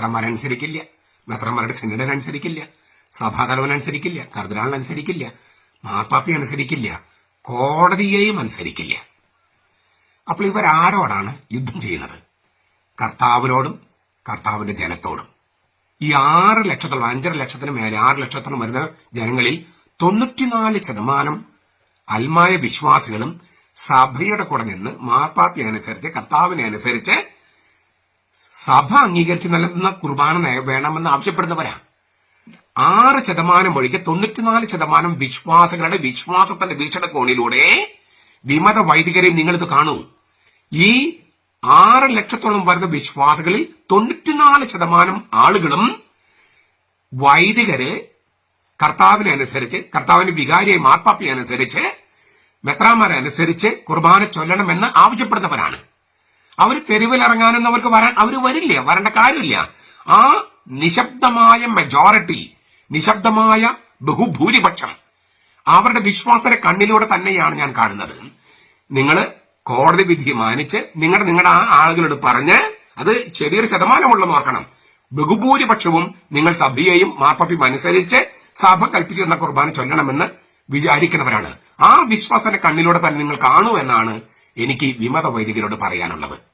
മെത്രന്മാരനുസരിക്കില്ല മെത്രന്മാരുടെ സിനഡൻ അനുസരിക്കില്ല സഭാതലവൻ അനുസരിക്കില്ല കർദിനാളിന് അനുസരിക്കില്ല മാർപ്പാപ്പി അനുസരിക്കില്ല കോടതിയെയും അനുസരിക്കില്ല. അപ്പോൾ ഇവരാരോടാണ് യുദ്ധം ചെയ്യുന്നത്? കർത്താവിനോടും കർത്താവിന്റെ ജനത്തോടും. ഈ ആറ് ലക്ഷത്തോളം അഞ്ചര ലക്ഷത്തിന് മേലെ ആറ് ലക്ഷത്തോളം വരുന്ന ജനങ്ങളിൽ തൊണ്ണൂറ്റിനാല് ശതമാനം അൽമായ വിശ്വാസികളും സഭയുടെ കൂടെ നിന്ന് മാർപ്പാപ്പി അനുസരിച്ച് കർത്താവിനെ അനുസരിച്ച് സഭ അംഗീകരിച്ച് നൽകുന്ന കുർബാന വേണമെന്ന് ആവശ്യപ്പെടുന്നവരാണ്. ആറ് ശതമാനം ഒഴികെ തൊണ്ണൂറ്റിനാല് ശതമാനം വിശ്വാസികളുടെ വിശ്വാസത്തിന്റെ വീക്ഷണകോണിലൂടെ വിമത വൈദികരെയും നിങ്ങളിത് കാണൂ. ഈ ആറ് ലക്ഷത്തോളം വരുന്ന വിശ്വാസികളിൽ തൊണ്ണൂറ്റിനാല് ശതമാനം ആളുകളും വൈദികര് കർത്താവിനെ അനുസരിച്ച് കർത്താവിന്റെ വികാരിയെ മാർപ്പാപ്പിയെ അനുസരിച്ച് മെത്രാമാരെ അനുസരിച്ച് കുർബാന ചൊല്ലണമെന്ന് ആവശ്യപ്പെടുന്നവരാണ്. അവർ തെരുവിലിറങ്ങാനൊന്നും അവർക്ക് വരാൻ അവർ വരില്ല വരേണ്ട കാര്യമില്ല. ആ നിശബ്ദമായ മെജോറിറ്റി നിശബ്ദമായ ബഹുഭൂരിപക്ഷം അവരുടെ വിശ്വാസത്തെ കണ്ണിലൂടെ തന്നെയാണ് ഞാൻ കാണുന്നത്. നിങ്ങൾ കോടതി വിധി മാനിച്ച് നിങ്ങളുടെ നിങ്ങളുടെ ആ ആളുകളോട് പറഞ്ഞ് അത് ചെറിയൊരു ശതമാനമുള്ളെന്ന് ഓർക്കണം. ബഹുഭൂരിപക്ഷവും നിങ്ങൾ സഭയെയും മാർപ്പപ്പിയും അനുസരിച്ച് സഭ കൽപ്പിച്ചു തന്ന കുർബാന ചൊല്ലണമെന്ന് വിചാരിക്കുന്നവരാണ്. ആ വിശ്വാസത്തിന്റെ കണ്ണിലൂടെ തന്നെ നിങ്ങൾ കാണൂ എന്നാണ് എനിക്ക് വിമത വൈദികരോട് പറയാനുള്ളത്.